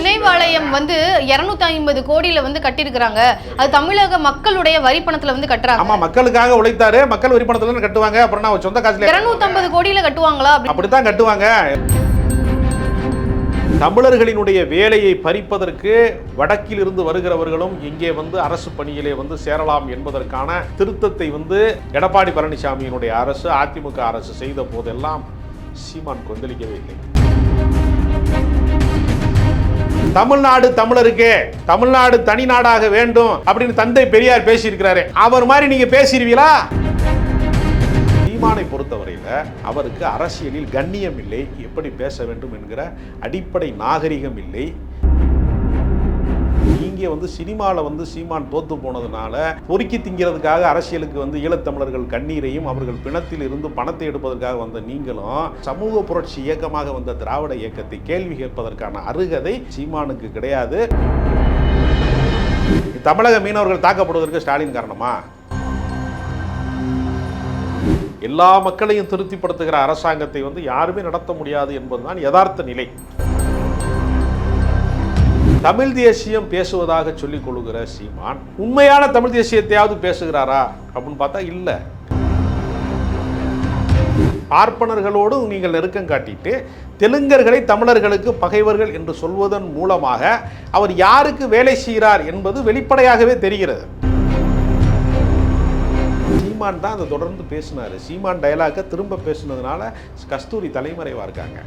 நினைவாலயம் வந்து இருநூத்தி ஐம்பது கோடியில வந்து கட்டியிருக்கிறாங்க. அது தமிழக மக்களுடைய வரி பணத்துல வந்து கட்டுறாங்க. ஆமா மக்களுக்காக உழைத்தாரு. மக்கள் வரி பணத்துல கட்டுவாங்க. அப்புறம் நான் சொந்த காசுல இருநூத்தி ஐம்பது கோடியில கட்டுவாங்களா? அப்படி அப்படித்தான் கட்டுவாங்க. தமிழர்களினுடைய வேலையை பறிப்பதற்கு வடக்கில் இருந்து வருகிறவர்களும் இங்கே வந்து அரசு பணியிலே வந்து சேரலாம் என்பதற்கான திருத்தத்தை வந்து எடப்பாடி பழனிசாமியினுடைய அரசு அதிமுக அரசு செய்த போதெல்லாம் சீமான் கொந்தளிக்கவே இல்லை. தமிழ்நாடு தமிழருக்கே தமிழ்நாடு தனி நாடாக வேண்டும் அப்படின்னு தந்தை பெரியார் பேசியிருக்கிறாரு. அவர் மாதிரி நீங்க பேசிடுவீங்களா சீமானை பொறுத்தவரையில் அவருக்கு அரசியலில் கண்ணியம் இல்லை எப்படி பேச வேண்டும் என்கிற அடிப்படை நாகரிகம் இல்லை இங்கே வந்து சினிமாவில் வந்து சீமான் தோத்து போனதுனால பொறுக்கி திங்கிறதுக்காக அரசியலுக்கு வந்து ஈழத்தமிழர்கள் கண்ணீரையும் அவர்கள் பிணத்தில் இருந்து பணத்தை எடுப்பதற்காக வந்த நீங்களும் சமூக புரட்சி இயக்கமாக வந்த திராவிட இயக்கத்தை கேள்வி கேட்பதற்கான அருகதை சீமானுக்கு கிடையாது. தமிழக மீனவர்கள் தாக்கப்படுவதற்கு ஸ்டாலின் காரணமா? எல்லா மக்களையும் திருப்திப்படுத்துகிற அரசாங்கத்தை வந்து யாருமே நடத்த முடியாது என்பதுதான் யதார்த்த நிலை. தமிழ் தேசியம் பேசுவதாக சொல்லிக் கொள்கிற சீமான் உண்மையான தமிழ் தேசியத்தையாவது பேசுகிறாரா அப்படின்னு பார்த்தா இல்லை. பார்ப்பனர்களோடு நீங்கள் நெருக்கம் காட்டிட்டு தெலுங்கர்களை தமிழர்களுக்கு பகைவர்கள் என்று சொல்வதன் மூலமாக அவர் யாருக்கு வேலை செய்கிறார் என்பது வெளிப்படையாகவே தெரிகிறது. சீமான் தான் அதை தொடர்ந்து பேசினார். சீமான் டயலாக்கை திரும்ப பேசுனதுனால கஸ்தூரி தலைமறைவாக இருக்காங்க.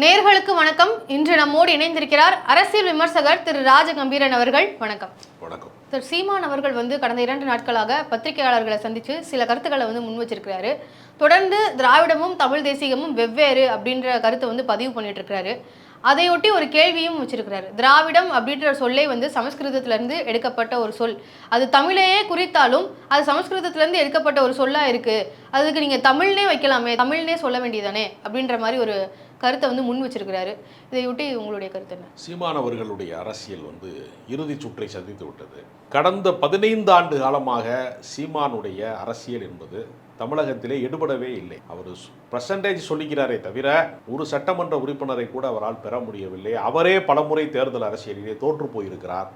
நேர்களுக்கு வணக்கம். இன்று நம்மோடு இணைந்திருக்கிறார் அரசியல் விமர்சகர் திரு ராஜகம்பீரன் அவர்கள். வணக்கம். வணக்கம். திரு சீமான் அவர்கள் வந்து கடந்த இரண்டு நாட்களாக பத்திரிகையாளர்களை சந்திச்சு சில கருத்துக்களை வந்து முன் வச்சிருக்கிறாரு. தொடர்ந்து திராவிடமும் தமிழ் தேசியமும் வெவ்வேறு அப்படின்ற கருத்தை வந்து பதிவு பண்ணிட்டு இருக்கிறாரு அதையொட்டி ஒரு கேள்வியும் வச்சிருக்கிறாரு. திராவிடம் அப்படின்ற சொல்லே வந்து சமஸ்கிருதத்துல இருந்து எடுக்கப்பட்ட ஒரு சொல். அது தமிழையே குறித்தாலும் அது சமஸ்கிருதத்துல இருந்து எடுக்கப்பட்ட ஒரு சொல்லா இருக்கு. அதுக்கு நீங்க தமிழ்னே வைக்கலாமே தமிழ்னே சொல்ல வேண்டியதானே அப்படின்ற மாதிரி ஒரு கருத்தை வந்து முன் வச்சிருக்கிறாரு. இதையொட்டி உங்களுடைய கருத்து என்ன? சீமான் அவர்களுடைய அரசியல் வந்து இறுதி சுற்றை சந்தித்து விட்டது. கடந்த பதினைந்து ஆண்டு காலமாக சீமானுடைய அரசியல் என்பது தமிழகத்திலே எடுபடவே இல்லை. அவர் பர்சன்டேஜ் சொல்லிக்கிறாரே தவிர ஒரு சட்டமன்ற உறுப்பினரை கூட அவரால் பெற முடியவில்லை. அவரே பலமுறை தேர்தல் அரசியலிலே தோற்று போயிருக்கிறார்.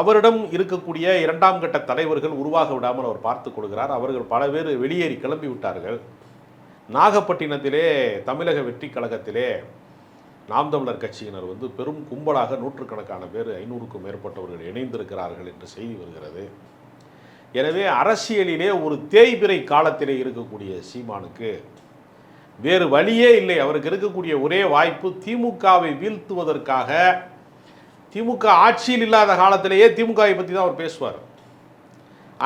அவரிடம் இருக்கக்கூடிய இரண்டாம் கட்ட தலைவர்கள் உருவாக விடாமல் அவர் பார்த்து கொள்கிறார். அவர்கள் பல பேர் வெளியேறி கிளம்பி விட்டார்கள் நாகப்பட்டினத்திலே தமிழக வெற்றி கழகத்திலே நாம் தமிழர் கட்சியினர் வந்து பெரும் கும்பலாக நூற்றுக்கணக்கான பேர் ஐநூறுக்கும் மேற்பட்டவர்கள் இணைந்திருக்கிறார்கள் என்று செய்தி வருகிறது. எனவே அரசியலிலே ஒரு தேய்பிறை காலத்திலே இருக்கக்கூடிய சீமானுக்கு வேறு வழியே இல்லை. அவருக்கு இருக்கக்கூடிய ஒரே வாய்ப்பு திமுகவை வீழ்த்துவதற்காக திமுக ஆட்சியில் இல்லாத காலத்திலேயே திமுகவை பற்றி தான் அவர் பேசுவார்.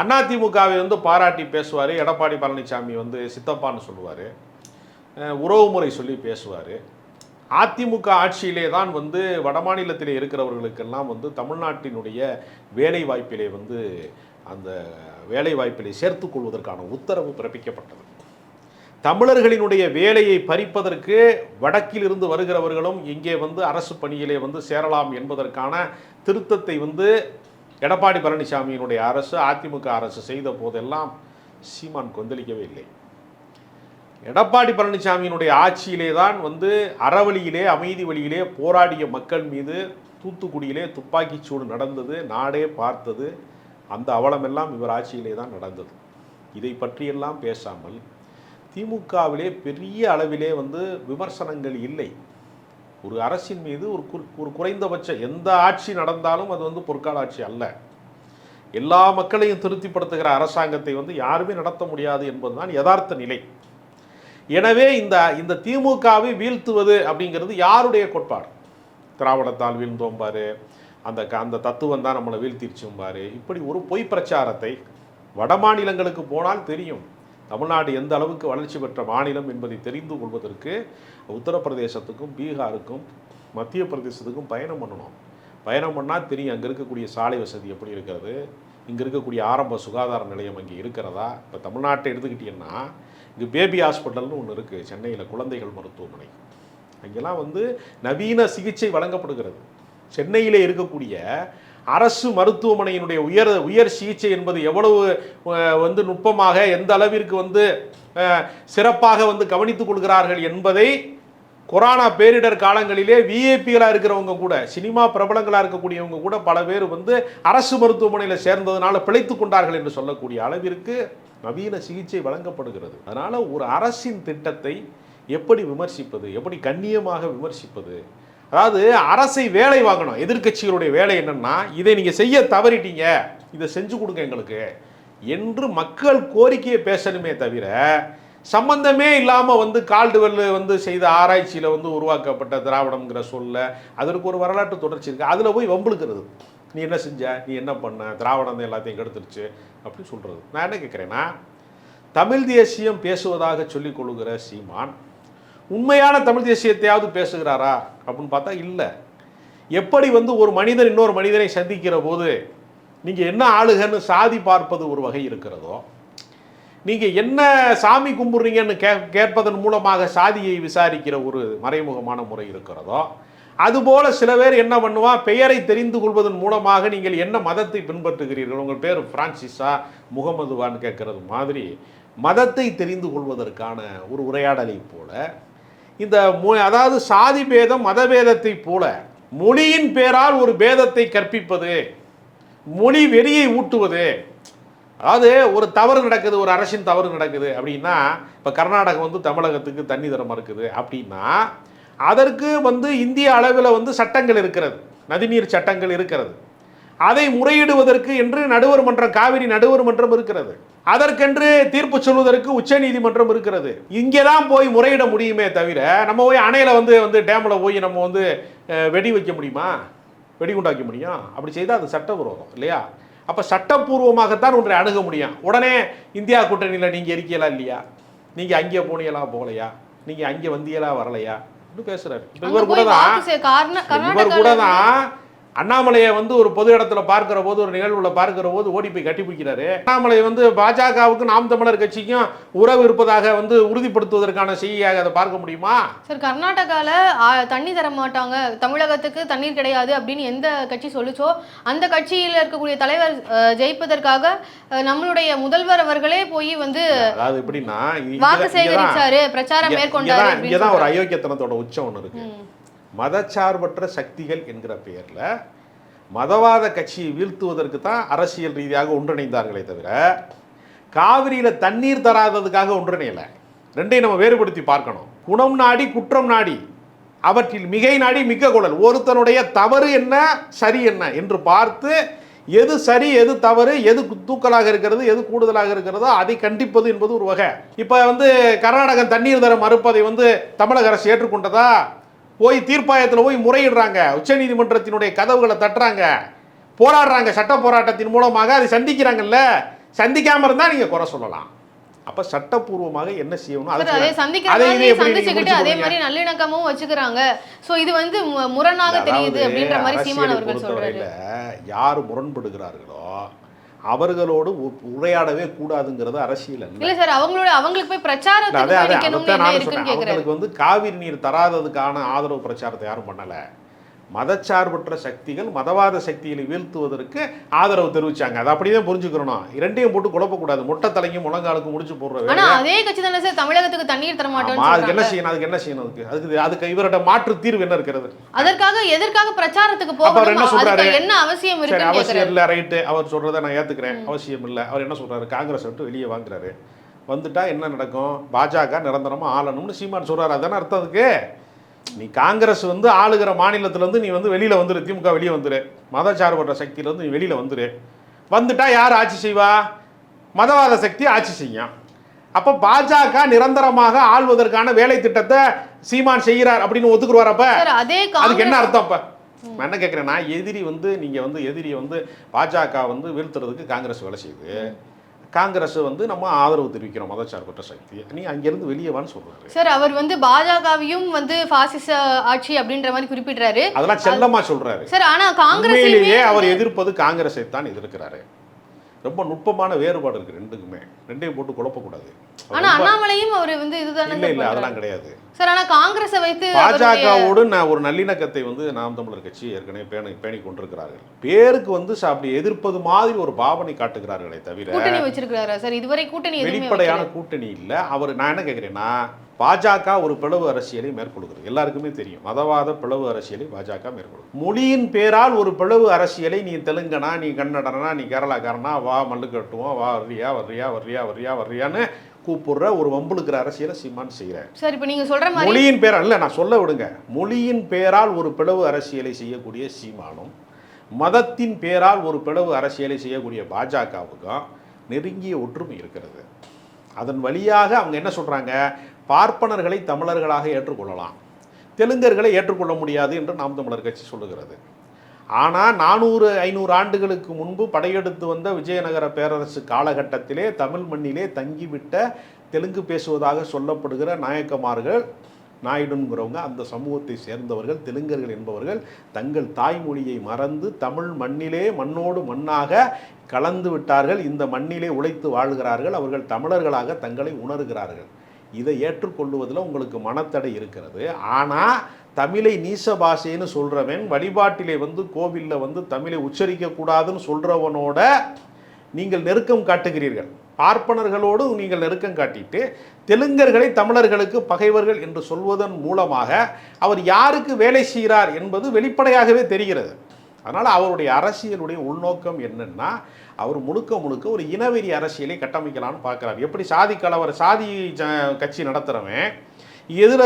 அதிமுகவை வந்து பாராட்டி பேசுவார். எடப்பாடி பழனிசாமி வந்து சித்தப்பான்னு சொல்லுவார். உறவுமுறை சொல்லி பேசுவார். அதிமுக ஆட்சியிலே தான் வந்து வடமாநிலத்திலே இருக்கிறவர்களுக்கெல்லாம் வந்து தமிழ்நாட்டினுடைய வேலை வாய்ப்பிலே வந்து அந்த வேலை வாய்ப்பிலே சேர்த்துக் கொள்வதற்கான உத்தரவு பிறப்பிக்கப்பட்டது. தமிழர்களினுடைய வேலையை பறிப்பதற்கு வடக்கிலிருந்து வருகிறவர்களும் இங்கே வந்து அரசு பணியிலே வந்து சேரலாம் என்பதற்கான திருத்தத்தை வந்து எடப்பாடி பழனிசாமியினுடைய அரசு அதிமுக அரசு செய்த போதெல்லாம் சீமான் கொந்தளிக்கவே இல்லை. எடப்பாடி பழனிசாமியினுடைய ஆட்சியிலே தான் வந்து அறவழியிலே அமைதி வழியிலே போராடிய மக்கள் மீது தூத்துக்குடியிலே துப்பாக்கிச் சூடு நடந்தது நாடே பார்த்தது. அந்த அவலமெல்லாம் இவர் ஆட்சியிலே தான் நடந்தது. இதை பற்றியெல்லாம் பேசாமல் திமுகவிலே பெரிய அளவிலே வந்து விமர்சனங்கள் இல்லை. ஒரு அரசின் மீது ஒரு குறி ஒரு குறைந்தபட்ச எந்த ஆட்சி நடந்தாலும் அது வந்து பொற்கால ஆட்சி அல்ல. எல்லா மக்களையும் திருப்திப்படுத்துகிற அரசாங்கத்தை வந்து யாருமே நடத்த முடியாது என்பதுதான் யதார்த்த நிலை. எனவே இந்த இந்த திமுகவை வீழ்த்துவது அப்படிங்கிறது யாருடைய கோட்பாடு? திராவிடத்தால் வீழ்ந்தோம்பார் அந்த க- அந்த தத்துவம் தான் நம்மளை வீழ்த்திருச்சும்பாரு. இப்படி ஒரு பொய் பிரச்சாரத்தை வட மாநிலங்களுக்கு போனால் தெரியும். தமிழ்நாடு எந்த அளவுக்கு வளர்ச்சி பெற்ற மாநிலம் என்பதை தெரிந்து கொள்வதற்கு உத்தரப்பிரதேசத்துக்கும் பீகாருக்கும் மத்திய பிரதேசத்துக்கும் பயணம் பண்ணணும். பயணம் பண்ணால் தெரியும் அங்கே இருக்கக்கூடிய சாலை வசதி எப்படி இருக்கிறது? இங்கே இருக்கக்கூடிய ஆரம்ப சுகாதார நிலையம் அங்கே இருக்கிறதா? இப்போ தமிழ்நாட்டை எடுத்துக்கிட்டிங்கன்னா இங்கே பேபி ஹாஸ்பிட்டல்னு ஒன்று இருக்குது சென்னையில் குழந்தைகள் மருத்துவமனை. அங்கெல்லாம் வந்து நவீன சிகிச்சை வழங்கப்படுகிறது. சென்னையிலே இருக்கக்கூடிய அரசு மருத்துவமனையினுடைய உயர் உயர் சிகிச்சை என்பது எவ்வளவு வந்து நுட்பமாக எந்த அளவிற்கு வந்து சிறப்பாக வந்து கவனித்துக் கொள்கிறார்கள் என்பதை கொரோனா பேரிடர் காலங்களிலே விஐபிகளாக இருக்கிறவங்க கூட சினிமா பிரபலங்களாக இருக்கக்கூடியவங்க கூட பல பேர் வந்து அரசு மருத்துவமனையில் சேர்ந்ததுனால பிழைத்து கொண்டார்கள் என்று சொல்லக்கூடிய அளவிற்கு நவீன சிகிச்சை வழங்கப்படுகிறது. அதனால் ஒரு அரசின் திட்டத்தை எப்படி விமர்சிப்பது எப்படி கண்ணியமாக விமர்சிப்பது அதாவது அரசை வேலை வாங்கணும். எதிர்க்கட்சிகளுடைய வேலை என்னன்னா இதை நீங்க செய்ய தவறிட்டீங்க. இதை செஞ்சு கொடுங்க எங்களுக்கு என்று மக்கள் கோரிக்கையை பேசணுமே தவிர சம்பந்தமே இல்லாமல் வந்து கால்டுவெல் வந்து செய்த ஆராய்ச்சியில் வந்து உருவாக்கப்பட்ட திராவிடம்ங்கிற சொல்ல அதற்கு ஒரு வரலாற்று தொடர்ச்சி இருக்குது அதில் போய் வம்புழுக்கிறது. நீ என்ன செஞ்ச? நீ என்ன பண்ண? திராவிடம் எல்லாத்தையும் கெடுத்துருச்சு அப்படின்னு சொல்கிறது நான் என்ன கேட்குறேன்னா தமிழ் தேசியம் பேசுவதாக சொல்லிக் கொள்கிற சீமான் உண்மையான தமிழ் தேசியத்தையாவது பேசுகிறாரா? அப்படின்னு பார்த்தா இல்லை. எப்படி வந்து ஒரு மனிதன் இன்னொரு மனிதனை சந்திக்கிற போது நீங்கள் என்ன ஆளுகன்னு சாதி பார்ப்பது ஒரு வகை இருக்கிறதோ நீங்கள் என்ன சாமி கும்பிட்றீங்கன்னு கே கேட்பதன் மூலமாக சாதியை விசாரிக்கிற ஒரு மறைமுகமான முறை இருக்கிறதோ அதுபோல சில பேர் என்ன பண்ணுவான் பெயரை தெரிந்து கொள்வதன் மூலமாக நீங்கள் என்ன மதத்தை பின்பற்றுகிறீர்கள்? உங்கள் பேர் பிரான்சிஸா முகமதுவான்னு கேட்கறது மாதிரி மதத்தை தெரிந்து கொள்வதற்கான ஒரு உரையாடலை போல இந்த மொ- அதாவது சாதி பேதம் மதபேதத்தை போல மொழியின் பேரால் ஒரு பேதத்தை கற்பிப்பது மொழி வெறியை ஊட்டுவது அதாவது ஒரு தவறு நடக்குது ஒரு அரசின் தவறு நடக்குது அப்படின்னா இப்போ கர்நாடகம் வந்து தமிழகத்துக்கு தண்ணி தர மறுக்குது அப்படின்னா அதற்கு வந்து இந்திய அளவில் வந்து சட்டங்கள் இருக்கிறது நதிநீர் சட்டங்கள் இருக்கிறது. அதை முறையிடுவதற்கு என்று நடுவர் மன்றம் காவிரி நடுவர் மன்றம் இருக்கிறது. அதற்கென்று தீர்ப்பு சொல்வதற்கு உச்சநீதிமன்றம் இருக்கிறது. இங்கே தான் போய் முறையிட முடியுமே தவிர நம்ம போய் அணையில் வந்து வந்து டேமில் போய் நம்ம வந்து வெடி வைக்க முடியுமா? வெடிகுண்டு வைக்க முடியும். அப்படி செய்தால் அது சட்டவிரோதம் இல்லையா? அப்போ சட்டப்பூர்வமாகத்தான் ஒன்றை அணுக முடியும். உடனே இந்தியா கூட்டணியில் நீங்கள் இருக்கீங்களா இல்லையா? நீங்கள் அங்கே போனீங்களா போகலையா? நீங்கள் அங்கே வந்தியலா வரலையா? பேசுறாரு. இவர் கூட தான் இவர் கூட தான் அண்ணாமலையை வந்து ஒரு பொது இடத்துல பார்க்கிற போது ஒரு நிகழ்வுல பார்க்கிற போது ஓடி போய் கட்டி பிடிக்கிறாரு அண்ணாமலை வந்து பாஜகவுக்கு நாம் தமிழர் கட்சிக்கும் உறவு இருப்பதாக வந்து உறுதிப்படுத்துவதற்கான செய்தியாக அதை பார்க்க முடியுமா சார் கர்நாடகால ஆ, தண்ணி தர மாட்டாங்க தமிழகத்துக்கு தண்ணீர் கிடையாது அப்படின்னு எந்த கட்சி சொல்லுச்சோ அந்த கட்சியில் இருக்கக்கூடிய தலைவர் ஜெயிப்பதற்காக நம்மளுடைய முதல்வர் அவர்களே போய் வந்து அதாவது எப்படின்னா வாக்கு சேகரிச்சாரு பிரச்சாரம் மேற்கொண்டாரு இங்கதான் ஒரு. அயோக்கியத்தனத்தோட உச்சம் ஒன்று இருக்கு. மதச்சார்பற்ற சக்திகள் என்கிற பெயரில் மதவாத கட்சியை வீழ்த்துவதற்கு தான் அரசியல் ரீதியாக ஒன்றிணைந்தார்களே தவிர காவிரியில் தண்ணீர் தராததுக்காக ஒன்றிணையலை. ரெண்டையும் நம்ம வேறுபடுத்தி பார்க்கணும். குணம் நாடி குற்றம் நாடி. அவற்றில் மிகை நாடி மிக்க குழல். ஒருத்தனுடைய தவறு என்ன சரி என்ன என்று பார்த்து எது சரி எது தவறு எது தூக்கலாக இருக்கிறது எது கூடுதலாக இருக்கிறதோ அதை கண்டிப்பது என்பது ஒரு வகை. இப்போ வந்து கர்நாடகம் தண்ணீர் தர மறுப்பதை வந்து தமிழக அரசு ஏற்றுக்கொண்டதா? போய் தீர்ப்பாயத்தில் போய் முறையிடுறாங்க. உச்சநீதிமன்றத்தினுடைய கதவுகளை தட்டுறாங்க. போராடுறாங்க. சட்ட போராட்டத்தின் மூலமாக அதை சந்திக்கிறாங்கல்ல. சந்திக்காம இருந்தா நீங்க குறை சொல்லலாம். அப்ப சட்டப்பூர்வமாக என்ன செய்யணும்? அதை சந்திச்சுக்கிட்டு அதே மாதிரி நல்லிணக்கமும் வச்சுக்கிறாங்க. சோ இது வந்து முரணாக தெரியுது அப்படின்ற மாதிரி சீமான் அவர்கள் சொல்றாரு. யார் முரண்படுகிறார்களோ அவர்களோடு உரையாடவே கூடாதுங்கிறது அரசியல் இல்ல சார் அவங்களோட அவங்களுக்கு போய் கேக்குறாரு. அவங்களுக்கு வந்து காவிரி நீர் தராததுக்கான ஆதரவு பிரச்சாரத்தை யாரும் பண்ணல. மதச்சார்பற்ற சக்திகள் மதவாத சக்திகளை வீழ்த்துவதற்கு ஆதரவு தெரிவிச்சாங்க. அதை அப்படியே புரிஞ்சுக்கிறணும் இரண்டையும் போட்டு குழப்பக்கூடாது. மொட்டை தலைக்கும் முழங்காலுக்கு முடிச்சு போடுற ஆனா வேலையை அதே கட்சி தானே சார் தமிழகத்துக்கு தண்ணீர் தர ஆமா, அதுக்கு என்ன செய்யணும் அதுக்கு என்ன செய்யணும் அதுக்கு? அதுக்கு அதுக்கு இவரோட மாற்று தீர்வு என்ன இருக்கிறது? அதற்காக எதற்காக பிரச்சாரத்துக்கு அவர் என்ன சொல்றாரு? என்ன அவசியம் சரி இருக்குன்னு அவசியம் இல்லை ரைட்டு அவர் சொல்றதை நான் ஏத்துக்கிறேன். அவசியம் இல்லை. அவர் என்ன சொல்றாரு? காங்கிரஸ் விட்டு வெளியே வாங்குறாரு. வந்துட்டா என்ன நடக்கும்? பாஜக நிரந்தரமா ஆளணும்னு சீமான் சொல்றாரு. அதானே அர்த்தம் அதுக்கு? நீ காங்கிரஸ் வந்து ஆளுகிற மாநிலத்துல இருந்து நீ வந்து வெளியில வந்துரு திமுக வெளியே வந்துரு. மதச்சார்பற்ற சக்தியில இருந்து நீ வெளியில வந்துரு. வந்துட்டா யார் ஆட்சி செய்வா? மதவாத சக்தி ஆட்சி செய்யும் அப்ப பாஜக நிரந்தரமாக ஆள்வதற்கான வேலை திட்டத்தை சீமான் செய்கிறார் அப்படின்னு ஒத்துக்குருவார் அப்ப. அதுக்கு என்ன அர்த்தம் இப்ப நான் என்ன கேட்குறேன்னா எதிரி வந்து நீங்க வந்து எதிரியை வந்து பாஜக வந்து வீழ்த்துறதுக்கு காங்கிரஸ் வேலை செய்யுது. காங்கிரஸ் வந்து நம்ம ஆதரவு தெரிவிக்கிறோம் மதச்சார்பற்ற சக்தி நீ அங்கிருந்து வெளியே வான்னு சொல்றாரு. சார் அவர் வந்து பாஜகவையும் வந்து பாசிச ஆட்சி அப்படின்ற மாதிரி குறிப்பிடுறாரு. அதெல்லாம் செல்லமா சொல்றாரு. சார் ஆனா காங்கிரஸ் அவர் எதிர்ப்பது காங்கிரஸை தான் எதிர்க்கிறாரு. ரொம்ப நுட்பமான வேறுபாடு இருக்குது ரெண்டுக்குமே. ரெண்டையும் போட்டு குழப்பக்கூடாது. ஆனா அண்ணாமலையும் அவர் வந்து இதுதானே இல்லை இல்லை. அதெல்லாம் கிடையாது. சார் ஆனா காங்கிரஸை வைத்து பாஜகவோடு நான் ஒரு நல்லிணக்கத்தை வந்து நாம் தமிழர் கட்சி ஏற்கனவே பேணி பேணி கொண்டிருக்கிறார்கள். பேருக்கு வந்து அப்படி எதிர்ப்பது மாதிரி ஒரு பாவனை காட்டுகிறார்களே தவிர கூட்டணி வச்சிருக்காரா சார்? இதுவரை கூட்டணி வெளிப்படையான. கூட்டணி இல்லை. அவர் நான் என்ன கேட்குறேன்னா பாஜக ஒரு பிளவு அரசியலை மேற்கொள்கிறது. எல்லாருக்குமே தெரியும். மதவாத பிளவு அரசியலை பாஜக மேற்கொள்ளும் மொழியின் பேரால் ஒரு பிளவு அரசியலை நீ தெலுங்கனா நீ கன்னடனா நீ கேரளாக்காரனா வா மல்லு கட்டுவோம் வா வர்றியா வர்றியா வர்றியா வர்றியா வர்றியான்னு கூப்பிடுற ஒரு வம்புழுக்கிற அரசியலை சீமான் செய்கிறார் சார் இப்ப நீங்க சொல்ற மாதிரி மொழியின் பேரால் இல்லை நான் சொல்ல விடுங்க. மொழியின் பேரால் ஒரு பிளவு அரசியலை செய்யக்கூடிய சீமானும் மதத்தின் பேரால் ஒரு பிளவு அரசியலை செய்யக்கூடிய பாஜகவுக்கும் நெருங்கிய ஒற்றுமை இருக்கிறது. அதன் வழியாக அவங்க என்ன சொல்றாங்க? பார்ப்பனர்களை தமிழர்களாக ஏற்றுக்கொள்ளலாம். தெலுங்கர்களை ஏற்றுக்கொள்ள முடியாது என்று நாம் தமிழர் கட்சி சொல்லுகிறது. ஆனால் நானூறு ஐநூறு ஆண்டுகளுக்கு முன்பு படையெடுத்து வந்த விஜயநகர பேரரசு காலகட்டத்திலே தமிழ் மண்ணிலே தங்கிவிட்ட தெலுங்கு பேசுவதாக சொல்லப்படுகிற நாயக்கமார்கள் நாயுடுங்கிறவங்க அந்த சமூகத்தை சேர்ந்தவர்கள் தெலுங்கர்கள் என்பவர்கள் தங்கள் தாய்மொழியை மறந்து தமிழ் மண்ணிலே மண்ணோடு மண்ணாக கலந்து விட்டார்கள். இந்த மண்ணிலே உழைத்து வாழ்கிறார்கள். அவர்கள் தமிழர்களாக தங்களை உணர்கிறார்கள். இதை ஏற்றுக்கொள்வதில் உங்களுக்கு மனத்தடை இருக்கிறது. ஆனால் தமிழை நீச பாஷைன்னு சொல்கிறவன் வழிபாட்டிலே வந்து கோவிலில் வந்து தமிழை உச்சரிக்கக்கூடாதுன்னு சொல்கிறவனோட நீங்கள் நெருக்கம் காட்டுகிறீர்கள். பார்ப்பனர்களோடு நீங்கள் நெருக்கம் காட்டிட்டு தெலுங்கர்களை தமிழர்களுக்கு பகைவர்கள் என்று சொல்வதன் மூலமாக அவர் யாருக்கு வேலை செய்கிறார் என்பது வெளிப்படையாகவே தெரிகிறது. அதனால் அவருடைய அரசியலுடைய உள்நோக்கம் என்னென்னா அவர் முழுக்க முழுக்க ஒரு இனவெறி அரசியலை கட்டமைக்கலாம்னு பார்க்குறாரு எப்படி சாதி கலவர சாதி ஜ- கட்சி நடத்துகிறவன் எதிர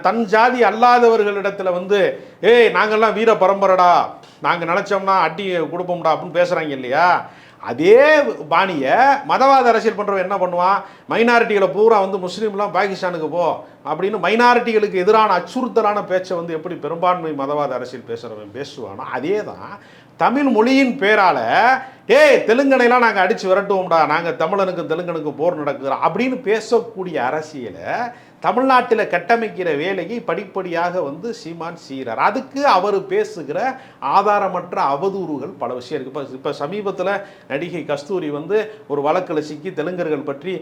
தன் ஜாதி அல்லாதவர்களிடத்தில் வந்து ஏய் நாங்கெல்லாம் வீர பரம்பரடா நாங்கள் நினச்சோம்னா அடி கொடுப்போம்டா அப்படின்னு பேசுகிறாங்க இல்லையா? அதே பாணியை மதவாத அரசியல் பண்ணுறவன் என்ன பண்ணுவான்? மைனாரிட்டிகளை பூரா வந்து முஸ்லீம்லாம் பாகிஸ்தானுக்கு போ அப்படின்னு மைனாரிட்டிகளுக்கு எதிரான அச்சுறுத்தலான பேச்சை வந்து எப்படி பெரும்பான்மை மதவாத அரசியல் பேசுகிறவன் பேசுவானோ அதே தான் தமிழ் மொழியின் பேரால் ஏய் தெலுங்கனைலாம் நாங்கள் அடித்து விரட்டுவோம்டா நாங்கள் தமிழனுக்கும் தெலுங்கனுக்கும் போர் நடக்குறோம் அப்படின்னு பேசக்கூடிய அரசியலை தமிழ்நாட்டில் கட்டமைக்கிற வேலையை படிப்படியாக வந்து சீமான் செய்கிறார் அதுக்கு அவர் பேசுகிற ஆதாரமற்ற அவதூறுகள் பல விஷயம் இருக்குது இப்போ இப்போ சமீபத்தில் நடிகை கஸ்தூரி வந்து ஒரு வழக்கில் சிக்கி தெலுங்கர்கள் பற்றி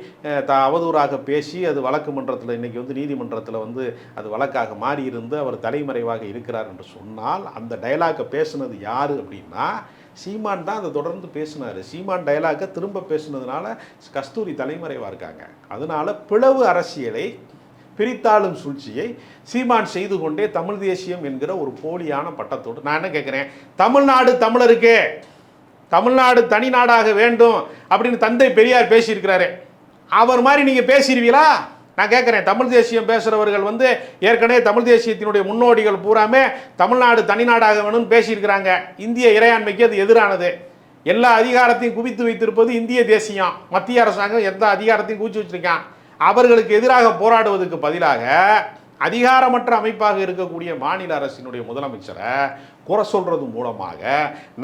த அவதூறாக பேசி அது வழக்கு மன்றத்தில் இன்னைக்கு வந்து நீதிமன்றத்தில் வந்து அது வழக்காக மாறி இருந்து அவர் தலைமறைவாக இருக்கிறார் என்று சொன்னால் அந்த டயலாக்கை பேசுனது யார் அப்படின்னா சீமான் தான் அதை தொடர்ந்து பேசினார். சீமான் டயலாக்கை திரும்ப பேசுனதுனால கஸ்தூரி தலைமறைவாக இருக்காங்க. அதனால பிளவு அரசியலை பிரித்தாளும் சூழ்ச்சியை சீமான் செய்து கொண்டே தமிழ் தேசியம் என்கிற ஒரு போலியான பட்டத்தோடு நான் என்ன கேட்குறேன்? தமிழ்நாடு தமிழருக்கே தமிழ்நாடு தனி நாடாக வேண்டும் அப்படின்னு தந்தை பெரியார் பேசியிருக்கிறாரு. அவர் மாதிரி நீங்கள் பேசிடுவீங்களா நான் கேட்குறேன் தமிழ் தேசியம் பேசுகிறவர்கள் வந்து ஏற்கனவே தமிழ் தேசியத்தினுடைய முன்னோடிகள் பூராமே தமிழ்நாடு தனிநாடாக வேணும்னு பேசியிருக்கிறாங்க. இந்திய இறையாண்மைக்கு அது எதிரானது. எல்லா அதிகாரத்தையும் குவித்து வைத்திருப்பது இந்திய தேசியம். மத்திய அரசாங்கம் எந்த அதிகாரத்தையும் குவிச்சு வச்சிருக்கான். அவர்களுக்கு எதிராக போராடுவதற்கு பதிலாக அதிகாரமற்ற அமைப்பாக இருக்கக்கூடிய மாநில அரசினுடைய முதலமைச்சரை குறை சொல்கிறது மூலமாக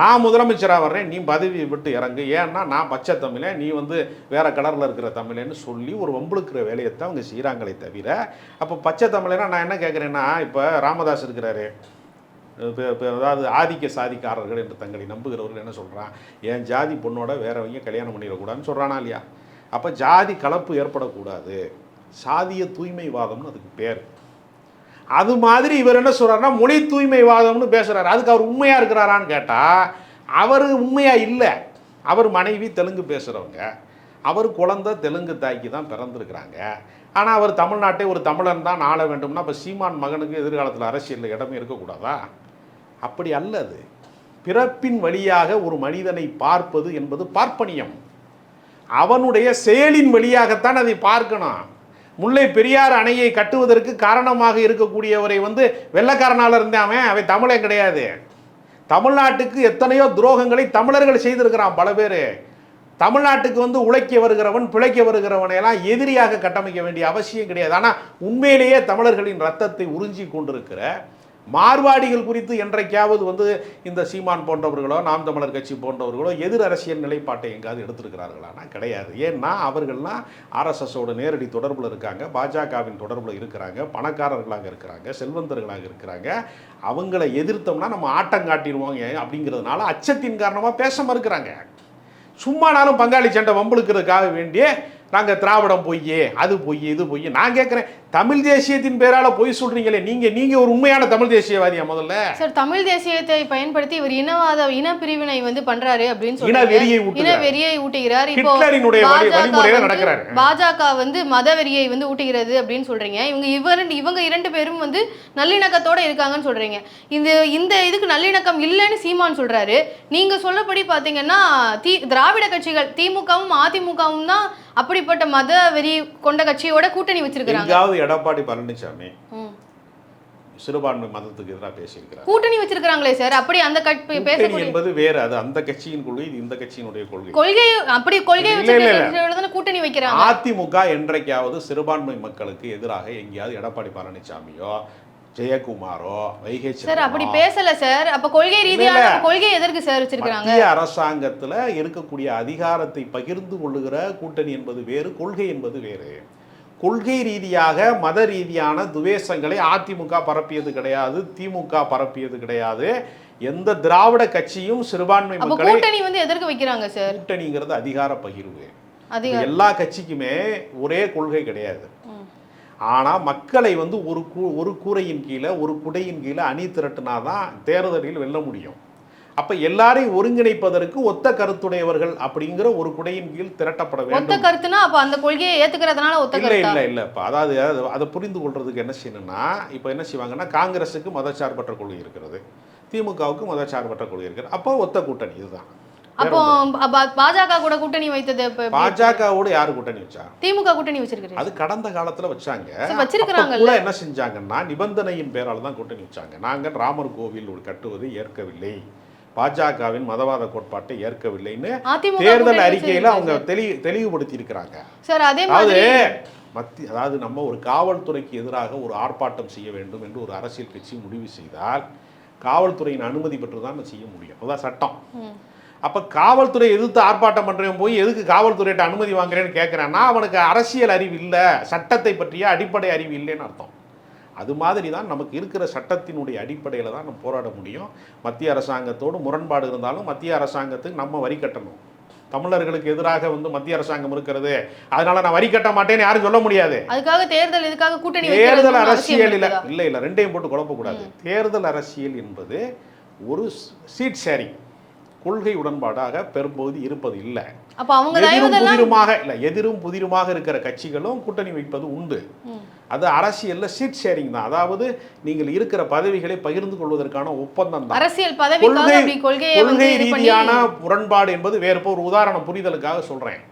நான் முதலமைச்சராக வர்றேன் நீ பதவியை விட்டு இறங்கு. ஏன்னா நான் பச்சை தமிழன் நீ வந்து வேறு கலரில் இருக்கிற தமிழன்னு சொல்லி ஒரு வம்புழுக்கிற வேலையை தான் அவங்க செய்கிறாங்களே தவிர அப்போ பச்சை தமிழனா நான் என்ன கேட்குறேன்னா இப்போ ராமதாஸ் இருக்கிறாரு. அதாவது ஆதிக்க சாதிக்காரர்கள் என்று தங்களை நம்புகிறவர்கள் என்ன சொல்கிறான் என் ஜாதி பொண்ணோட வேறவங்க கல்யாணம் பண்ணிடக்கூடாதுன்னு சொல்கிறானா இல்லையா? அப்போ ஜாதி கலப்பு ஏற்படக்கூடாது. சாதிய தூய்மைவாதம்னு அதுக்கு பேர். அது மாதிரி இவர் என்ன சொல்கிறாருன்னா மொழி தூய்மைவாதம்னு பேசுகிறாரு அதுக்கு அவர் உண்மையாக இருக்கிறாரான்னு கேட்டால் அவர் உண்மையாக இல்லை. அவர் மனைவி தெலுங்கு பேசுகிறவங்க அவர் குழந்தை தெலுங்கு தாய்க்கு தான் பிறந்திருக்கிறாங்க. ஆனால் அவர் தமிழ்நாட்டை ஒரு தமிழன் தான் ஆள வேண்டும்னா இப்போ சீமான் மகனுக்கு எதிர்காலத்தில் அரசியலில் இடமே இருக்கக்கூடாதா? அப்படி அல்லது பிறப்பின் வழியாக ஒரு மனிதனை பார்ப்பது என்பது பார்ப்பனியம். அவனுடைய செயலின் வழியாகத்தான் அதை பார்க்கணும். முல்லை பெரியார் அணையை கட்டுவதற்கு காரணமாக இருக்கக்கூடியவரை வந்து வெள்ளக்காரனால் இருந்தாமே அவன் தமிழன் கிடையாது. தமிழ்நாட்டுக்கு எத்தனையோ துரோகங்களை தமிழர்கள் செய்திருக்கிறான் பல பேர். தமிழ்நாட்டுக்கு வந்து உழைக்க வருகிறவன் பிழைக்க வருகிறவனையெல்லாம் எதிரியாக கட்டமைக்க வேண்டிய அவசியம் கிடையாது. ஆனால் உண்மையிலேயே தமிழர்களின் ரத்தத்தை உறிஞ்சி கொண்டிருக்கிற மார்வாடிகள் குறித்து என்றைக்காவது வந்து இந்த சீமான் போன்றவர்களோ நாம் தமிழர் கட்சி போன்றவர்களோ எதிர் அரசியல் நிலைப்பாட்டை எங்காவது எடுத்திருக்கிறார்களானா? கிடையாது. ஏன்னா அவர்கள்லாம் ஆர்எஸ்எஸோட நேரடி தொடர்பில் இருக்காங்க பாஜகவின் தொடர்பில் இருக்கிறாங்க பணக்காரர்களாக இருக்கிறாங்க செல்வந்தர்களாக இருக்கிறாங்க. அவங்கள எதிர்த்தோம்னா நம்ம ஆட்டம் காட்டிடுவோங்க அப்படிங்கிறதுனால அச்சத்தின் காரணமாக பேச மறுக்கிறாங்க. சும்மானாலும் பங்காளி சண்டை வம்புழுக்கிறதுக்காக வேண்டிய நாங்க திராவிடம் பொய்யே அது பொய் இது பொய் நான் கேட்குறேன் தமிழ் தேசியத்தின் பேரால பொய் சொல்றீங்களே நீங்க நீங்க ஒரு உண்மையான தமிழ் தேசியவாதியா முதல்ல? சார் தமிழ் தேசியத்தை பயன்படுத்தி இவர் இனவாத இன பிரிவினை வந்து பண்றாரு அப்படின்னு வெறியை இன ஊட்டுகிறார் வெறியை ஊட்டுகிறார். இப்போ வந்து-. பாஜக வந்து மத வெறியை வந்து ஊட்டுகிறது அப்படின்னு சொல்றீங்க. இவங்க இவர் இவங்க இரண்டு பேரும் வந்து நல்லிணக்கத்தோட இருக்காங்கன்னு சொல்றீங்க. இந்த இந்த இதுக்கு நல்லிணக்கம் இல்லைன்னு சீமான் சொல்றாரு. நீங்க சொல்லபடி பாத்தீங்கன்னா தி திராவிட கட்சிகள் திமுகவும் அதிமுகவும் தான் அப்படிப்பட்ட மத வெறி கொண்ட கட்சியோட கூட்டணி வச்சிருக்காங்க எங்காவது எடப்பாடி பழனிசாமி. சிறுபான்மை மதத்துக்கு எதிராக பேசியிருக்கிறார். கூட்டணி வச்சிருக்காங்களே சார் அப்படி அந்த கட்சி பேசக்கூடிய என்பது வேற அது அந்த கட்சியின் கொள்கை இது இந்த கட்சியினுடைய கொள்கை. கொள்கை அப்படி கொள்கை கூட்டணி வைக்கிறாங்க. அதிமுக என்றைக்காவது சிறுபான்மை மக்களுக்கு எதிராக எங்கேயாவது எடப்பாடி பழனிசாமியோ ஜெயக்குமாரோ வைகை சார் அப்படி பேசல சார். அப்ப கொள்கை ரீதியான. கொள்கை எதற்கு சார் வச்சிருக்காங்க அரசாங்கத்துல இருக்கக்கூடிய அதிகாரத்தை பகிர்ந்து கொள்ளுகிற கூட்டணி என்பது வேறு கொள்கை என்பது வேறு. கொள்கை ரீதியாக மத ரீதியான துவேஷங்களை அதிமுக பரப்பியது கிடையாது திமுக பரப்பியது கிடையாது. எந்த திராவிட கட்சியும் சிறுபான்மை மக்களை கூட்டணி வந்து எதற்கு வைக்கிறாங்க சார்? கூட்டணிங்கிறது அதிகார பகிர்வு. எல்லா கட்சிக்குமே ஒரே கொள்கை கிடையாது. ம். ஆனா மக்களை வந்து ஒரு கூ ஒரு கூரையின் கீழே ஒரு குடையின் கீழே அணி திரட்டுனாதான் தேர்தலில் வெல்ல முடியும். அப்ப எல்லாரையும் ஒருங்கிணைப்பதற்கு ஒத்த கருத்துடையவர்கள் அப்படிங்கிற ஒரு குடையின் கீழ் திரட்டப்பட ஒத்த வேண்டும். கருத்துனா அப்ப அந்த கொள்கையை ஏத்துக்கிறதுனால ஒத்த இல்ல இல்ல இல்ல இப்ப அதாவது அது- புரிந்து கொள்றதுக்கு என்ன செய்யணும்னா இப்ப என்ன செய்வாங்கன்னா காங்கிரஸுக்கு மதச்சார்பற்ற கொள்கை இருக்கிறது திமுகவுக்கு மதச்சார்பற்ற கொள்கை இருக்கிறது அப்போ ஒத்த கூட்டணி இதுதான். அப்போ பாஜக கூட கூட்டணி வைத்தது? பாஜகவோட யாரு கூட்டணி வச்சா? திமுக கூட்டணி வச்சிருக்காரு அது கடந்த காலத்துல வச்சாங்க. கூட என்ன செஞ்சாங்கன்னா நிபந்தனையின் பேரால தான் கூட்டணி வச்சாங்க. நாங்கள் ராமர் கோவில் ஒரு கட்டுவதை ஏற்கவில்லை. பாஜகவின் மதவாத கோட்பாட்டை ஏற்கவில்லைன்னு தேர்தல் அறிக்கையில அவங்க தெளி தெளிவுபடுத்தி இருக்கிறாங்க சார் அதே மாதிரி மத்தி அதாவது நம்ம ஒரு காவல்துறைக்கு எதிராக ஒரு ஆர்ப்பாட்டம் செய்ய வேண்டும் என்று ஒரு அரசியல் கட்சி முடிவு செய்தால் காவல்துறையின் அனுமதி பெற்று தான் செய்ய முடியும். அதான் சட்டம். அப்ப காவல்துறை எதிர்த்து ஆர்ப்பாட்டம் பண்றவன் போய் எதுக்கு காவல்துறையிட்ட அனுமதி வாங்குறேன்னு கேட்குறான்னா அவனுக்கு அரசியல் அறிவு இல்லை சட்டத்தை பற்றிய அடிப்படை அறிவு இல்லைன்னு அர்த்தம். அது மாதிரி தான் நமக்கு இருக்கிற சட்டத்தினுடைய அடிப்படையில் தான் நம்ம போராட முடியும். மத்திய அரசாங்கத்தோடு முரண்பாடு இருந்தாலும் மத்திய அரசாங்கத்துக்கு நம்ம வரி கட்டணும். தமிழர்களுக்கு எதிராக வந்து மத்திய அரசாங்கம் இருக்கிறது அதனால நான் வரி கட்ட மாட்டேன்னு யாரும் சொல்ல முடியாது. அதுக்காக தேர்தல் இதுக்காக கூட்டணி தேர்தல் அரசியல் இல்ல? இல்ல இல்ல ரெண்டையும் போட்டு குழப்பக்கூடாது. தேர்தல் அரசியல் என்பது ஒரு சீட் ஷேரிங். கொள்கை உடன்பாடாக பெரும்பகுதி இருப்பது இல்லை. எதிரும் புதிருமாக இல்ல எதிரும் புதிருமாக இருக்கிற கட்சிகளும் கூட்டணி வைப்பது உண்டு. அது அரசியல்ல சீட் ஷேரிங் தான். அதாவது நீங்கள் இருக்கிற பதவிகளை பகிர்ந்து கொள்வதற்கான ஒப்பந்தம் தான். அரசியல் கொள்கை கொள்கை ரீதியான முரண்பாடு என்பது வேறு ஒரு உதாரணம் புரிதலுக்காக சொல்றேன்.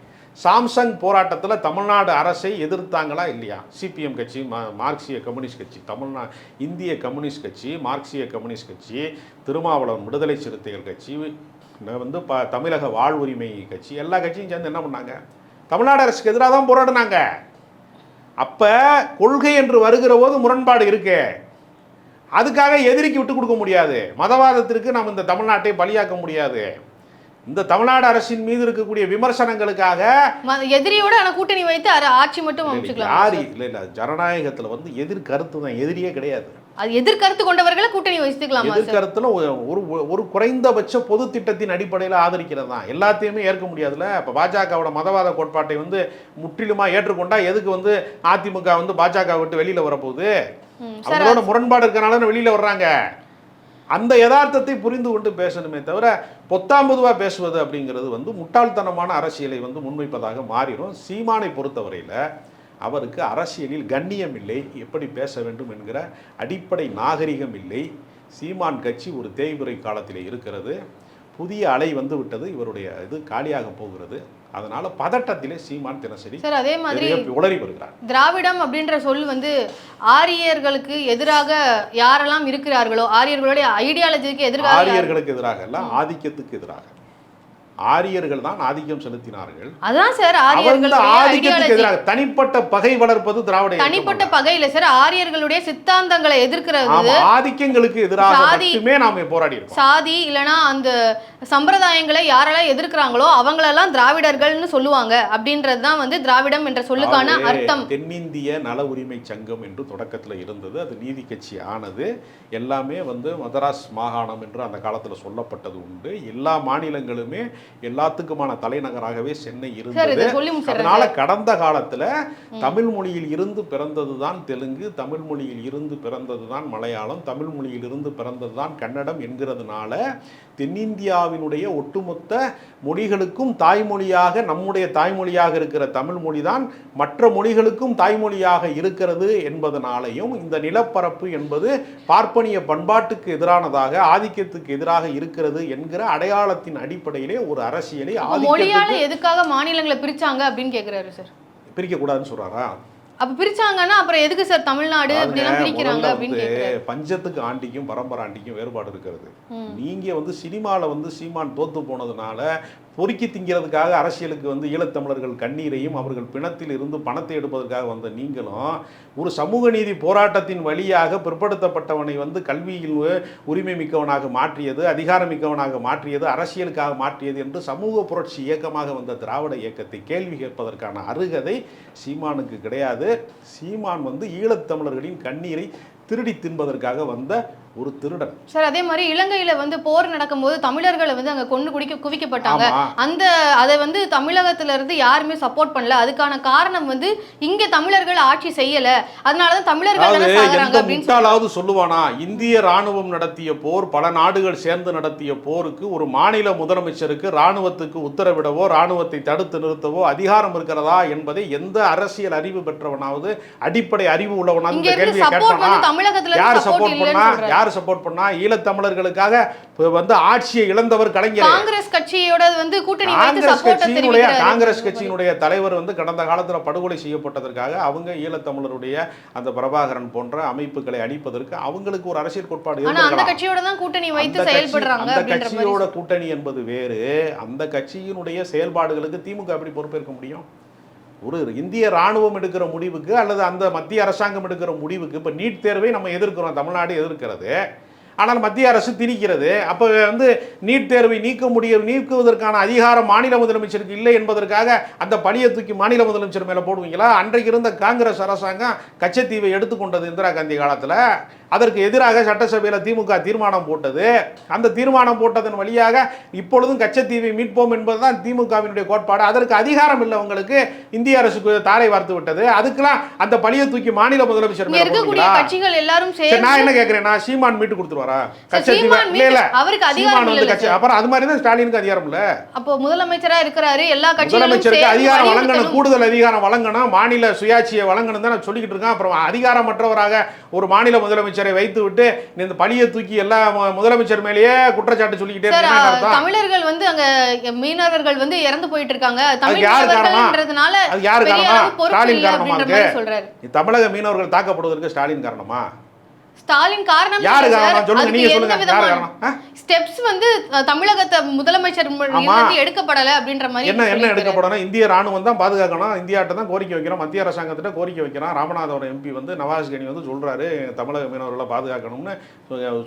சாம்சங் போராட்டத்துல தமிழ்நாடு அரசை எதிர்த்தாங்களா இல்லையா? சிபிஎம் கட்சி மார்க்சிய கம்யூனிஸ்ட் கட்சி தமிழ்நா இந்திய கம்யூனிஸ்ட் கட்சி மார்க்சிய கம்யூனிஸ்ட் கட்சி திருமாவளவன் விடுதலை சிறுத்தைகள் கட்சி வந்து ப தமிழக வாழ்வுரிமை கட்சி எல்லா கட்சியும் சேர்ந்து என்ன பண்ணாங்க? தமிழ்நாடு அரசுக்கு எதிராக தான் போராடினாங்க. அப்ப கொள்கை என்று வருகிற போது முரண்பாடு இருக்கு. அதுக்காக எதிரிக்கு விட்டு கொடுக்க முடியாது. மதவாதத்திற்கு நம்ம இந்த தமிழ்நாட்டை பலியாக்க முடியாது. இந்த தமிழ்நாடு அரசின் மீது இருக்கக்கூடிய விமர்சனங்களுக்காக எதிரியோட ஆனா கூட்டணி வைத்து ஆட்சி மட்டும் யார்? இல்ல இல்ல ஜனநாயகத்துல வந்து எதிர் கருத்து தான் எதிரியே கிடையாது. அது எதிர்கருத்து கொண்டவர்களை கூட்டணி வச்சுக்கலாமா எதிர்கருத்துல ஒரு ஒரு- குறைந்தபட்ச பொது திட்டத்தின் அடிப்படையில் ஆதரிக்கிறது தான் எல்லாத்தையுமே ஏற்க முடியாதுல்ல? இப்போ பாஜகவோட மதவாத கோட்பாட்டை வந்து முற்றிலுமா ஏற்றுக்கொண்டா எதுக்கு வந்து அதிமுக வந்து பாஜக விட்டு வெளியில வரப்போகுது? அவங்களோட முரண்பாடு இருக்கனால வெளியில வர்றாங்க. அந்த யதார்த்தத்தை புரிந்து கொண்டு பேசணுமே தவிர பொத்தாம்பதுவா பேசுவது அப்படிங்கிறது வந்து முட்டாள்தனமான அரசியலை வந்து முன்வைப்பதாக மாறிடும். சீமானை பொறுத்தவரையில அவருக்கு அரசியலில் கண்ணியம் இல்லை. எப்படி பேச வேண்டும் என்கிற அடிப்படை நாகரிகம் இல்லை. சீமான் கட்சி ஒரு தேய்பிறை காலத்திலே இருக்கிறது. புதிய அலை வந்து விட்டது. இவருடைய இது காலியாக போகிறது. அதனால பதட்டத்திலே சீமான் தினசரி சார் அதே மாதிரி உளறி வருகிறார். திராவிடம் அப்படின்ற சொல் வந்து ஆரியர்களுக்கு எதிராக யாரெல்லாம் இருக்கிறார்களோ ஆரியர்களுடைய ஐடியாலஜிக்கு எதிராக யார்- ஆரியர்களுக்கு எதிராக அல்ல ஆதிக்கத்துக்கு எதிராக. ஆரியர்கள் தான் ஆதிக்கம் செலுத்தினார்கள். அதான் சார் அவங்க ஆரியர்களுடைய ஆதிக்கத்துக்கு எதிராக தனிப்பட்ட பகை வளர்ப்பது திராவிட தனிப்பட்ட. பகை இல்ல சார் ஆரியர்களுடைய சித்தாந்தங்களை எதிர்க்கிறது. ஆதிக்கங்களுக்கு எதிராக மட்டுமே நாம போராடி சாதி இல்லனா அந்த சம்பிரதாயங்களை யாரெல்லாம் எதிர்க்கிறாங்களோ அவங்களெல்லாம் திராவிடர்கள்னு சொல்லுவாங்க. அப்படின்றது தான் வந்து திராவிடம் என்ற சொல்லுக்கான அர்த்தம். தென்னிந்திய நல உரிமை சங்கம் என்று தொடக்கத்துல இருந்தது. அது நீதி கட்சி ஆனது. எல்லாமே வந்து மதராஸ் மாகாணம் என்று அந்த காலத்துல சொல்லப்பட்டது உண்டு. எல்லா மாநிலங்களுமே எல்லாத்துக்குமான தலைநகராகவே சென்னை இருந்தது. அதனால கடந்த காலத்துல தமிழ் மொழியில் இருந்து பிறந்ததுதான் தெலுங்கு தமிழ் மொழியில் இருந்து பிறந்ததுதான் மலையாளம் தமிழ் மொழியில் இருந்து பிறந்ததுதான் கன்னடம் என்கிறதுனால தென்னிந்தியாவினுடைய ஒட்டுமொத்த மொழிகளுக்கும் தாய்மொழியாக நம்முடைய தாய்மொழியாக இருக்கிற தமிழ் மொழிதான் மற்ற மொழிகளுக்கும் தாய்மொழியாக இருக்கிறது என்பதனாலையும் இந்த நிலப்பரப்பு என்பது பார்ப்பனிய பண்பாட்டுக்கு எதிரானதாக ஆதிக்கத்துக்கு எதிராக இருக்கிறது என்கிற அடையாளத்தின் அடிப்படையிலே ஒரு அரசியலை எதுக்காக மாநிலங்களை பிரிச்சாங்க அப்படின்னு கேக்குறாரு சார்? பிரிக்க கூடாதுன்னு சொல்றாரா? அப்ப பிரிச்சாங்கன்னா அப்புறம் எதுக்கு சார் தமிழ்நாடு அப்படிலாம் பிரிக்கிறாங்க அப்படின்னு பஞ்சத்துக்கு ஆண்டிக்கும் பரம்பரை ஆண்டிக்கும் வேறுபாடு இருக்கிறது. நீங்க வந்து சினிமால வந்து சீமான் தோத்து போனதுனால பொறுக்கி திங்கிறதுக்காக அரசியலுக்கு வந்து ஈழத்தமிழர்கள் கண்ணீரையும் அவர்கள் பிணத்தில் இருந்து பணத்தை எடுப்பதற்காக வந்த நீங்களும் ஒரு சமூக நீதி போராட்டத்தின் வழியாக பிற்படுத்தப்பட்டவனை வந்து கல்வியில் உரிமை மிக்கவனாக மாற்றியது அதிகாரம் மிக்கவனாக மாற்றியது அரசியலுக்காக மாற்றியது என்று சமூக புரட்சி இயக்கமாக வந்த திராவிட இயக்கத்தை கேள்வி கேட்பதற்கான அருகதை சீமானுக்கு கிடையாது. சீமான் வந்து ஈழத்தமிழர்களின் கண்ணீரை திருடி தின்பதற்காக வந்த ஒரு திருடன். சார் அதே மாதிரி இலங்கையில வந்து போர் நடக்கும்போது தமிழர்களை வந்து அங்க கொண்டு குடிக்க குவிக்கப்பட்டாங்க. அந்த அதை வந்து தமிழகத்துல இருந்து யாருமே சப்போர்ட் பண்ணல. அதுக்கான காரணம் வந்து இங்க தமிழர்கள் ஆட்சி செய்யல. அதனாலதான் தமிழர்கள் சொல்லுவானா? இந்திய ராணுவம் நடத்திய போர் பல நாடுகள் சேர்ந்து நடத்திய போருக்கு ஒரு மாநில முதலமைச்சருக்கு ராணுவத்துக்கு உத்தரவிடவோ ராணுவத்தை தடுத்து நிறுத்தவோ அதிகாரம் இருக்கிறதா என்பதை எந்த அரசியல் அறிவு பெற்றவனாவது அடிப்படை அறிவு உள்ளவனாவது கேள்வியை தமிழகத்துல யார் சப்போர்ட் பண்ணா? யார் சப்போர்ட் பண்ணா? ஈழத்தமிழர்களுக்காக வந்து ஆட்சியை இழந்தவர் கலைஞர். காங்கிரஸ் கட்சியோட வந்து கூட்டணி காங்கிரஸ் கட்சியினுடைய காங்கிரஸ் கட்சியினுடைய தலைவர் வந்து கடந்த காலத்துல படுகொலை செய்யப்பட்டதற்காக அவங்க ஈழத்தமிழருடைய அந்த பிரபாகரன் போன்ற அமைப்புகளை அழிப்பதற்கு அவங்களுக்கு ஒரு அரசியல் கோட்பாடு அந்த. கட்சியோட தான் கூட்டணி வைத்து செயல்படுறாங்க அந்த கட்சியோட கூட்டணி என்பது வேறு. அந்த கட்சியினுடைய செயல்பாடுகளுக்கு திமுக எப்படி பொறுப்பேற்க முடியும்? ஒரு இந்திய ராணுவம் எடுக்கிற முடிவுக்கு அல்லது அந்த மத்திய அரசாங்கம் எடுக்கிற முடிவுக்கு இப்போ நீட் தேர்வை நம்ம எதிர்க்கிறோம் தமிழ்நாடு எதிர்க்கிறது. ஆனால் மத்திய அரசு திணிக்கிறது. அப்போ வந்து நீட் தேர்வை நீக்க முடியும் நீக்குவதற்கான அதிகாரம் மாநில முதலமைச்சருக்கு இல்லை என்பதற்காக அந்த பழியை தூக்கி மாநில முதலமைச்சர் மேலே போடுவீங்களா? அன்றைக்கு இருந்த காங்கிரஸ் அரசாங்கம் கச்சத்தீவை எடுத்துக்கொண்டது இந்திரா காந்தி காலத்தில். அதற்கு எதிராக சட்டசபையில் திமுக தீர்மானம் போட்டது. அந்த தீர்மானம் போட்டதன் வழியாக இப்பொழுதும் கச்சத்தீவை மீட்போம் என்பதுதான் திமுகவினுடைய கோட்பாடு. அதற்கு அதிகாரம் இல்லை உங்களுக்கு. இந்திய அரசுக்கு தாரை வார்த்து விட்டது. அதுக்கெல்லாம் அந்த பழியை தூக்கி மாநில முதலமைச்சர் நான் என்ன கேட்கிறேன் நான் சீமான் மீட்டு கொடுத்துருவாரா? மீட்டு- அவருக்கு அதிகாரம் வந்து கட்சி அப்புறம் அது மாதிரி தான் ஸ்டாலினுக்கு அதிகாரம் இல்ல. அப்போ முதலமைச்சரா இருக்கிறாரு எல்லா கட்சிகளும் முதலமைச்சருக்கு அதிகாரம் வழங்கணும். கூடுதல் அதிகாரம் வழங்கணும் மாநில சுயாட்சியை வழங்கணும் தான் நான் சொல்லிக்கிட்டு இருக்கேன். அப்புறம் அதிகாரமற்றவராக ஒரு மாநில முதலமைச்சரை வைத்து விட்டு இந்த பழியை தூக்கி எல்லா முதலமைச்சர் மேலேயே குற்றச்சாட்டு சொல்லிக்கிட்டே அர்த்தம்? தமிழர்கள் வந்து அங்க மீனவர்கள் வந்து இறந்து போயிட்டு இருக்காங்க அது யாரு காரணமா? ஸ்டாலின் காரணமா இருக்கு தமிழக மீனவர்கள் தாக்கப்படுவதற்கு ஸ்டாலின் காரணமா? ஸ்டாலின் காரணம் யாரு இல்ல சார். காரணம் சொல்லுங்க அதுக்கு நீங்க எந்த சொல்லுங்க யாரு விதமான காரணம்? ஆ? ஸ்டெப்ஸ் வந்து தமிழகத்தை முதலமைச்சர் எடுக்கப்படல அப்படின்ற மாதிரி என்ன என்ன. எடுக்கப்படணும்? இந்திய ராணுவம் தான் பாதுகாக்கணும். இந்தியாட்ட தான் கோரிக்கை வைக்கிறோம். மத்திய அரசாங்கத்திட்ட கோரிக்கை வைக்கிறோம். ராமநாதபுரம் எம்பி வந்து நவாஸ் கனி வந்து சொல்றாரு தமிழக மீனவர்களை பாதுகாக்கணும்னு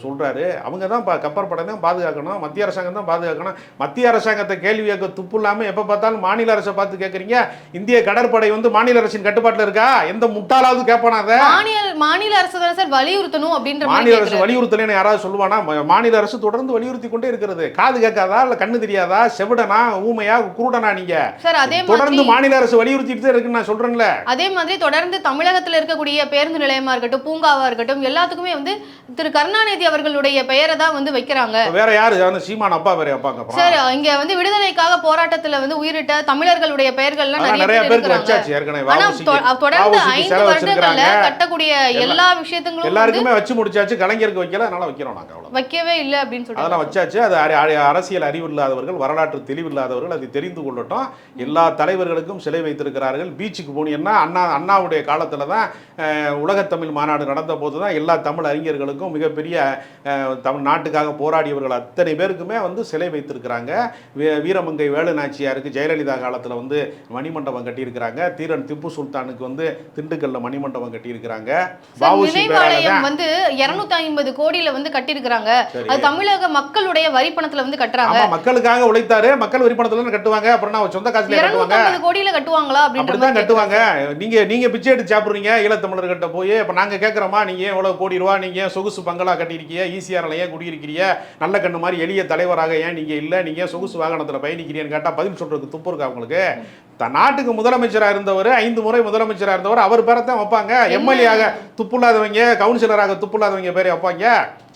சொல்றாரு. அவங்க தான் கப்பற்படை தான் பாதுகாக்கணும். மத்திய அரசாங்கம் தான் பாதுகாக்கணும். மத்திய அரசாங்கத்தை கேள்வி கேட்க துப்பு இல்லாம எப்ப பார்த்தாலும் மாநில அரசை பார்த்து கேட்குறீங்க? இந்திய கடற்படை வந்து மாநில அரசின் கட்டுப்பாட்டுல இருக்கா? எந்த முட்டாளாவது கேட்பானா மாநில மாநில அரசு தானே சார் வலியுறுத்தணும். அப்படின்ற மாதிரி மாநில அரசு. வலியுறுத்தலைன்னு யாராவது சொல்லுவானா? மாநில அரசு தொடர்ந்து வலியுறுத்தி கொண்டே இருக்கிறது. காது கேட்காதா இல்ல கண்ணு தெரியாதா? செவிடனா ஊமையா குருடனா நீங்க? சார் அதே தொடர்ந்து மாநில அரசு வலியுறுத்திட்டு தான் இருக்குன்னு நான் சொல்றேன்ல. அதே மாதிரி தொடர்ந்து தமிழகத்துல இருக்கக்கூடிய பேருந்து நிலையமா இருக்கட்டும் பூங்காவா இருக்கட்டும் எல்லாத்துக்குமே வந்து திரு கருணாநிதி அவர்களுடைய பெயரை தான் வந்து வைக்கிறாங்க. வேற யாரு? வந்து சீமான் அப்பா வேற அப்பாங்க சார் இங்க வந்து விடுதலைக்காக போராட்டத்துல வந்து உயிரிட்ட தமிழர்களுடைய பெயர்கள்லாம் நிறைய நிறைய பேர் பேருக்கு வச்சாச்சு ஏற்கனவே. தொடர்ந்து ஐந்து வருடங்கள்ல கட்டக்கூடிய எல்லா விஷயத்துங்களும் வந்து எல்லாருக்குமே வச்சு முடிச்சாச்சு கலைஞருக்கு வைக்கல அதனால வைக்கிறோம் நாங்க அவ்வளவு வைக்கவே இல்லை அப்படின்னு அதெல்லாம் சொல்றாங்க வச்சாச்சு. அது அரி- அரி- அரசியல் அறிவு இல்லாதவர்கள் வரலாற்று தெளிவில்லாதவர்கள் அதை தெரிந்து கொள்ளட்டும். எல்லா தலைவர்களுக்கும் சிலை வைத்திருக்கிறார்கள். பீச்சுக்கு போனீங்கன்னா அண்ணா அண்ணாவுடைய காலத்துல தான் உலகத்தமிழ் மாநாடு நடந்த போது தான் எல்லா தமிழ் அறிஞர்களுக்கும் மிகப்பெரிய தமிழ் நாட்டுக்காக போராடியவர்கள் அத்தனை பேருக்குமே வந்து சிலை வைத்திருக்கிறாங்க. வீரமங்கை வேலு நாச்சியாருக்கு ஜெயலலிதா காலத்துல வந்து மணிமண்டபம் கட்டியிருக்கிறாங்க. தீரன் திப்பு சுல்தானுக்கு வந்து திண்டுக்கல்ல மணிமண்டபம் கட்டியிருக்கிறாங்க. நினைவாலயம் தான். வந்து 250 ஐம்பது கோடியில வந்து கட்டியிருக்கிறாங்க. அது தமிழக மக்களுடைய வரி பணத்துல வந்து கட்டுறாங்க. மக்களுக்காக உழைத்தாரு. மக்கள் வரி பணத்துல தானே கட்டுவாங்க. அப்புறம் நான் சொந்த காசுல கட்டுவாங்க. 250 கோடியில கட்டுவாங்களா மாதிரி கட்டுவாங்க. நீங்க நீங்க பிச்சை எடுத்து சாப்பிடுறீங்க ஈழத்தமிழர்கிட்ட போய் இப்ப நாங்க கேட்கறோமா நீங்க ஏன் இவ்வளவு கோடி ரூபா நீங்க சொகுசு பங்களா கட்டியிருக்கீங்க? ஈசிஆர்ல ஏன் குடியிருக்கிறீங்க. நல்ல கண்ணு மாதிரி எளிய தலைவராக ஏன் நீங்க இல்ல? நீங்க சொகுசு வாகனத்துல பயணிக்கிறீங்கன்னு கேட்டா பதில் சொல்றதுக்கு துப்பு இருக்கா உங்களுக்கு? தன் நாட்டுக்கு முதலமைச்சரா இருந்தவர் ஐந்து முறை முதலமைச்சரா இருந்தவர் அவர் பேரத்தான் வைப்பாங்க. எம்எல்ஏ ஆக துப்பு இல்லாதவங்க கவுன்சிலராக துப்பு இல்லாதவங்க பேரை வைப்பாங்க.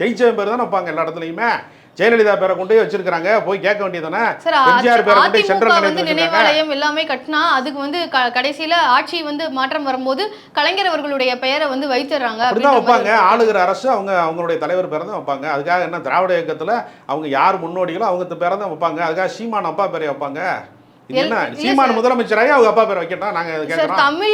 ஜெயிச்சவன் பேர் தானே வைப்பாங்க எல்லா இடத்துலயுமே. ஜெயலலிதா பேரை கொண்டு போய் வச்சிருக்காங்க போய் கேட்க வேண்டியதானே எம்ஜிஆர் பேரை கொண்டு சென்ட்ரல் வந்து நினைவாலயம் எல்லாமே கட்டினா அதுக்கு வந்து கடைசியில ஆட்சி வந்து மாற்றம் வரும்போது கலைஞர் அவர்களுடைய பெயரை வந்து வைத்துறாங்க அப்படிதான் வைப்பாங்க. ஆளுகிற அரசு அவங்க அவங்களுடைய தலைவர் பேரை தான் வைப்பாங்க. அதுக்காக என்ன திராவிட இயக்கத்துல அவங்க யார் முன்னோடிகளோ அவங்க பேரை தான் வைப்பாங்க. அதுக்காக சீமான் அப்பா பேரை வைப்பாங்க. சீமான் முதலமைச்சராகி அவங்க அப்பா பேரை வைக்கட்டும் நாங்க சார் கேட்கறோம் தமிழ்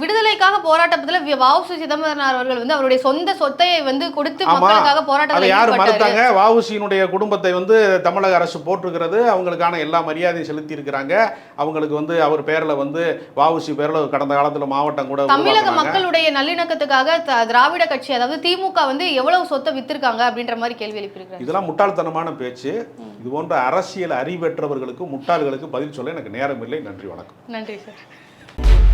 விடுதலைக்காக போராட்டத்துல வி- வஉசி சிதம்பரனார் அவர்கள் வந்து அவருடைய சொந்த சொத்தை வந்து கொடுத்து. மக்களுக்காக போராட்டத்தில் யார் மறுத்தாங்க? வஉசியினுடைய குடும்பத்தை வந்து தமிழக அரசு போட்டிருக்கிறது அவங்களுக்கான எல்லா மரியாதையும் செலுத்தி இருக்கிறாங்க அவங்களுக்கு வந்து அவர் பேர்ல வந்து வஉசி பேர்ல கடந்த காலத்துல மாவட்டம் கூட தமிழக. மக்களுடைய நல்லிணக்கத்துக்காக திராவிட கட்சி அதாவது திமுக வந்து எவ்வளவு சொத்தை வித்திருக்காங்க அப்படின்ற மாதிரி கேள்வி எழுப்பியிருக்காங்க இதெல்லாம் முட்டாள்தனமான பேச்சு. இது போன்ற அரசியல் அறிவற்றவர்களுக்கு முட்டாள்களுக்கு பதில் சொல்ல எனக்கு நேரம் இல்லை நன்றி வணக்கம். நன்றி சார்.